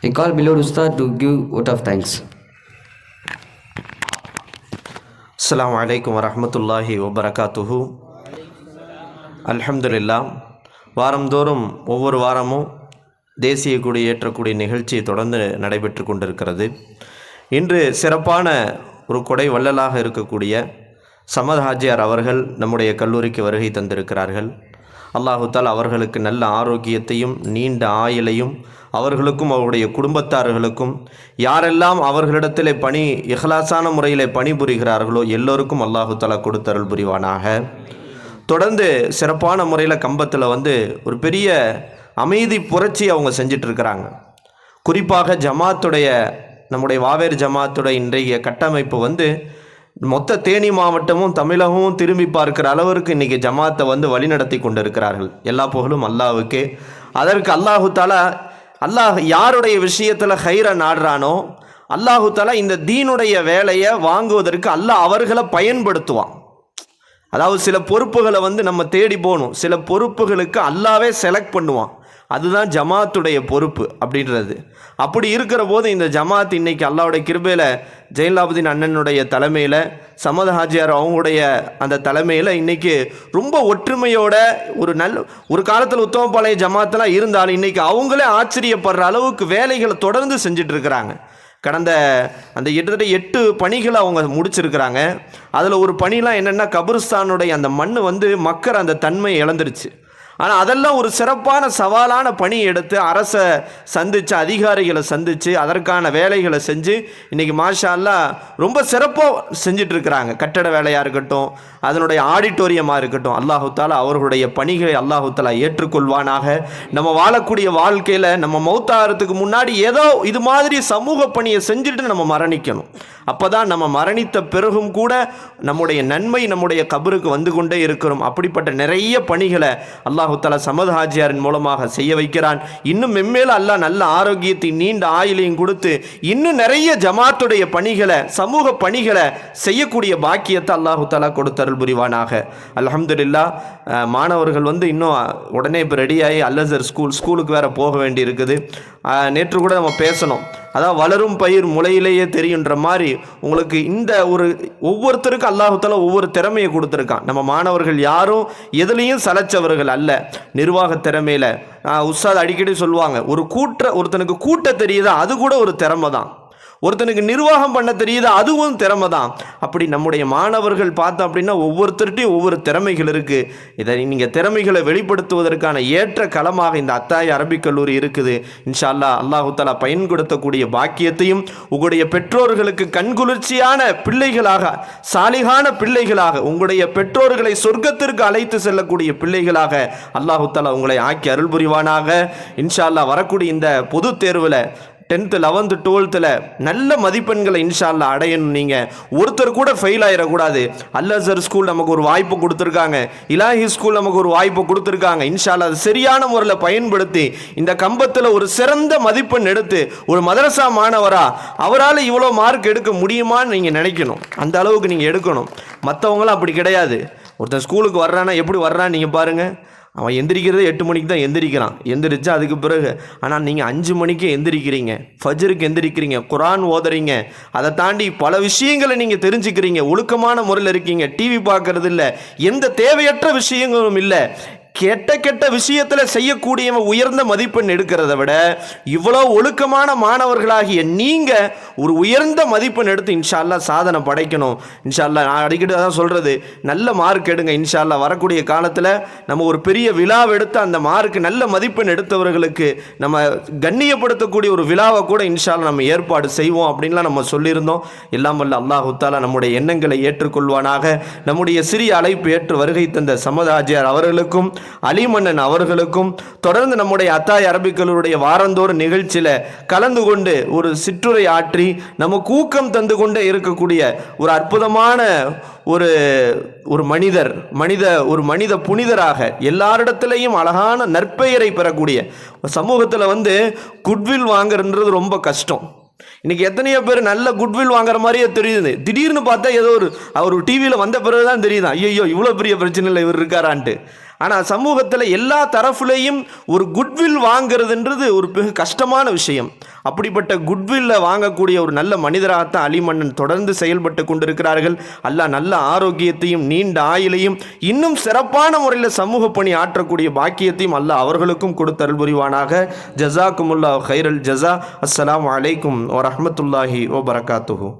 I call beloved Ustad to give vote of thanks. அஸ்ஸலாமு அலைக்கும் வரஹ்மத்துல்லாஹி வபரகாத்துஹு அல்ஹம்துலில்லா வாரந்தோறும் ஒவ்வொரு வாரமும் தேசிய கொடி ஏற்றக்கூடிய நிகழ்ச்சி தொடர்ந்து நடைபெற்று கொண்டிருக்கிறது. இன்று சிறப்பான ஒரு கொடை வள்ளலாக இருக்கக்கூடிய சமத் ஹாஜியார் அவர்கள் நம்முடைய கல்லூரிக்கு வருகை தந்திருக்கிறார்கள். அல்லாஹுத்தால் அவர்களுக்கு நல்ல ஆரோக்கியத்தையும் நீண்ட ஆயுளையும் அவர்களுக்கும் அவருடைய குடும்பத்தார்களுக்கும் யாரெல்லாம் அவர்களிடத்திலே பணி இஹ்லாசான முறையில் பணிபுரிகிறார்களோ எல்லோருக்கும் அல்லாஹுத்தாலா கொடுத்தருள் புரிவானாக. தொடர்ந்து சிறப்பான முறையில் கம்பத்தில் வந்து ஒரு பெரிய அமைதி புரட்சி அவங்க செஞ்சிட்ருக்கிறாங்க. குறிப்பாக ஜமாத்துடைய நம்முடைய வாவேர் ஜமாத்துடைய இன்றைய கட்டமைப்பு வந்து மொத்த தேனி மாவட்டமும் தமிழகமும் திரும்பி பார்க்கிற அளவிற்கு இன்றைக்கி ஜமாத்தை வந்து வழிநடத்தி கொண்டிருக்கிறார்கள். எல்லா புகழும் அல்லாவுக்கே அதற்கு அல்லாஹு தாலா அல்லாஹ் யாருடைய விஷயத்தில் ஹைரை நாடுறானோ அல்லாஹு தாலா இந்த தீனுடைய வேலையை வாங்குவதற்கு அல்லாஹ் அவர்களை பயன்படுத்துவான். அதாவது சில பொறுப்புகளை வந்து நம்ம தேடி போகணும். சில பொறுப்புகளுக்கு அல்லாவே செலக்ட் பண்ணுவான். அதுதான் ஜமாத்துடைய பொறுப்பு அப்படின்றது. அப்படி இருக்கிற போது இந்த ஜமாத் இன்னைக்கு அல்லாவுடைய கிருபையில் ஜெயலலாபுதீன் அண்ணனுடைய தலைமையில் சமத ஹாஜியார் அவங்களுடைய அந்த தலைமையில் இன்றைக்கி ரொம்ப ஒற்றுமையோட ஒரு நல்ல ஒரு காலத்தில் உத்தமபாளைய ஜமாத்தெல்லாம் இருந்தாலும் இன்றைக்கி அவங்களே ஆச்சரியப்படுற அளவுக்கு வேலைகளை தொடர்ந்து செஞ்சிட்ருக்கிறாங்க. கடந்த அந்த கிட்டத்தட்ட எட்டு பணிகளை அவங்க முடிச்சிருக்கிறாங்க. அதில் ஒரு பணிலாம் என்னென்னா கபிரிஸ்தானுடைய அந்த மண் வந்து மக்கர் அந்த தன்மை இழந்துருச்சு. ஆனால் அதெல்லாம் ஒரு சிறப்பான சவாலான பணி எடுத்து அரசை சந்தித்து அதிகாரிகளை சந்தித்து அதற்கான வேலைகளை செஞ்சு இன்றைக்கி மாஷால்லாம் ரொம்ப சிறப்பாக செஞ்சிட்ருக்கிறாங்க. கட்டட வேலையாக இருக்கட்டும் அதனுடைய ஆடிட்டோரியமாக இருக்கட்டும் அல்லாஹுத்தாலா அவர்களுடைய பணிகளை அல்லாஹுத்தாலா ஏற்றுக்கொள்வானாக. நம்ம வாழக்கூடிய வாழ்க்கையில் நம்ம மௌத்தாகிறதுக்கு முன்னாடி ஏதோ இது மாதிரி சமூக பணியை செஞ்சுட்டு நம்ம மரணிக்கணும். அப்போ தான் நம்ம மரணித்த பிறகும் கூட நம்முடைய நன்மை நம்முடைய கபருக்கு வந்து கொண்டே இருக்கிறோம். அப்படிப்பட்ட நிறைய பணிகளை அல்லாஹ் தாலா சமது ஹாஜியாரின் மூலமாக செய்ய வைக்கிறான். இன்னும் மென்மேலும் அல்லாஹ் நல்ல ஆரோக்கியத்தை நீண்ட ஆயுளையும் கொடுத்து இன்னும் நிறைய ஜமாத்துடைய பணிகளை சமூக பணிகளை செய்யக்கூடிய பாக்கியத்தை அல்லாஹு தாலா கொடுத்தருள் புரிவானாக. அலமதுல்லா மாணவர்கள் வந்து இன்னும் உடனே இப்போ ரெடியாகி அல்லசர் ஸ்கூல் ஸ்கூலுக்கு வேறு போக வேண்டி இருக்குது நேற்று கூட நம்ம பேசணும். அதான் வளரும் பயிர் முளையிலேயே தெரியுன்ற மாதிரி உங்களுக்கு இந்த ஒரு ஒவ்வொருத்தருக்கும் அல்லாஹுத்தால ஒவ்வொரு திறமையை கொடுத்துருக்கான். நம்ம மாணவர்கள் யாரும் எதுலேயும் சலைச்சவர்கள் அல்ல. நிர்வாக திறமையில. உஸ்தாத் அடிக்கடி சொல்லுவாங்க ஒரு கூட்ட ஒருத்தனுக்கு கூட்ட தெரியுதா? அது கூட ஒரு திறமை தான் ஒருத்தனுக்கு நிர்வாகம் பண்ண தெரியுது அதுவும் திறமை தான் அப்படி நம்முடைய மாணவர்கள் பார்த்தோம் அப்படின்னா ஒவ்வொருத்தர்கிட்டையும் ஒவ்வொரு திறமைகள் இருக்குது இதை நீங்கள் திறமைகளை வெளிப்படுத்துவதற்கான ஏற்ற களமாக இந்த அத்தாய அரபிக் கல்லூரி இருக்குது. இன்ஷா அல்லாஹ் அல்லாஹுத்தாலா பயன்படுத்தக்கூடிய பாக்கியத்தையும் உங்களுடைய பெற்றோர்களுக்கு கண்குளிர்ச்சியான பிள்ளைகளாக சாலிகான பிள்ளைகளாக உங்களுடைய பெற்றோர்களை சொர்க்கத்திற்கு அழைத்து செல்லக்கூடிய பிள்ளைகளாக அல்லாஹுத்தாலா உங்களை ஆக்கி அருள் புரிவானாக இன்ஷா வரக்கூடிய இந்த பொது தேர்வில் டென்த்து லெவன்த்து டுவெல்த்தில் நல்ல மதிப்பெண்களை இன்ஷால்லா அடையணும் நீங்கள் ஒருத்தர் கூட ஃபெயில் ஆகிடக்கூடாது அல்லசர் ஸ்கூல் நமக்கு ஒரு வாய்ப்பு கொடுத்துருக்காங்க. இலாஹி ஸ்கூல் நமக்கு ஒரு வாய்ப்பு கொடுத்துருக்காங்க. இன்ஷால்லா அது சரியான முறையில் பயன்படுத்தி இந்த கம்பத்தில் ஒரு சிறந்த மதிப்பெண் எடுத்து ஒரு மதரசா மாணவரா அவரால் இவ்வளோ மார்க் எடுக்க முடியுமான்னு நீங்கள் நினைக்கணும். அந்த அளவுக்கு நீங்கள் எடுக்கணும். மற்றவங்களாம் அப்படி கிடையாது. ஒருத்தன் ஸ்கூலுக்கு வர்றானா எப்படி வர்றான்னு நீங்கள் பாருங்கள் அவன் எந்திரிக்கிறதே எட்டு மணிக்கு தான் எந்திரிக்கிறான். எந்திரிச்சு அதுக்கு பிறகு ஆனால் நீங்கள் அஞ்சு மணிக்கு எந்திரிக்கிறீங்க. ஃபஜருக்கு எந்திரிக்கிறீங்க குரான் ஓதுறீங்க. அதை தாண்டி பல விஷயங்களை நீங்கள் தெரிஞ்சுக்கிறீங்க. ஒழுக்கமான முறையில் இருக்கீங்க. டிவி பார்க்கறது இல்லை எந்த தேவையற்ற விஷயங்களும் இல்லை. கெட்ட கெட்ட விஷயத்தில் செய்யக்கூடியவன் உயர்ந்த மதிப்பெண் எடுக்கிறத விட இவ்வளோ ஒழுக்கமான மாணவர்களாகிய நீங்கள் ஒரு உயர்ந்த மதிப்பெண் எடுத்து இன்ஷால்லா சாதனை படைக்கணும். இன்ஷால்லா நான் அடிக்கடி தான் சொல்கிறது நல்ல மார்க் எடுங்க இன்ஷால்லா வரக்கூடிய காலத்தில் நம்ம ஒரு பெரிய விழாவை எடுத்து அந்த மார்க் நல்ல மதிப்பெண் எடுத்தவர்களுக்கு நம்ம கண்ணியப்படுத்தக்கூடிய ஒரு விழாவை கூட இன்ஷால்லா நம்ம ஏற்பாடு செய்வோம் அப்படின்லாம் நம்ம சொல்லியிருந்தோம். எல்லாம் வல்ல அல்லாஹு தாலா நம்முடைய எண்ணங்களை ஏற்றுக்கொள்வானாக. நம்முடைய சிறிய அழைப்பு ஏற்று வருகை தந்த சமதாஜியார் அவர்களுக்கும் அலிமன்னன் அவர்களுக்கும் தொடர்ந்து நம்முடைய அத்தாய் அரபிக்களுடைய வாரந்தோறும் நிகழ்ச்சியில் கலந்து கொண்டு ஒரு சிற்றுரை ஆற்றி நமக்கு ஊக்கம் தந்து கொண்டே இருக்கக்கூடிய ஒரு அற்புதமான ஒரு ஒரு மனிதர் மனித ஒரு மனித புனிதராக எல்லாரிடத்திலையும் அழகான நற்பெயரை பெறக்கூடிய சமூகத்தில் வந்து குட்வில் வாங்குறன்றது ரொம்ப கஷ்டம். இன்னைக்கு எத்தனையோ பேர் நல்ல குட்வில் வாங்குற மாதிரியே தெரியுது. திடீர்னு பார்த்தா ஏதோ ஒரு அவர் டிவியில் வந்த பிறகு தான் தெரியுது. ஐயோ இவ்வளோ பெரிய பிரச்சனையில் இவர் இருக்காரான்ட்டு. ஆனால் சமூகத்தில் எல்லா தரப்புலையும் ஒரு குட்வில் வாங்குறதுன்றது ஒரு மிக கஷ்டமான விஷயம். அப்படிப்பட்ட குட்வில்ல வாங்கக்கூடிய ஒரு நல்ல மனிதராகத்தான் அலிமன்னன் தொடர்ந்து செயல்பட்டு கொண்டிருக்கிறார்கள். அல்லாஹ் நல்ல ஆரோக்கியத்தையும் நீண்ட ஆயுளையும் இன்னும் சிறப்பான முறையில் சமூக பணி ஆற்றக்கூடிய பாக்கியத்தையும் அல்லாஹ் அவர்களுக்கும் கொடுத்தருள் புரிவானாக ஜசாக்குமுல்லா ஹைரல் ஜஸா. அஸ்ஸலாமு அலைக்கும் ஓ வபரகாத்துஹு.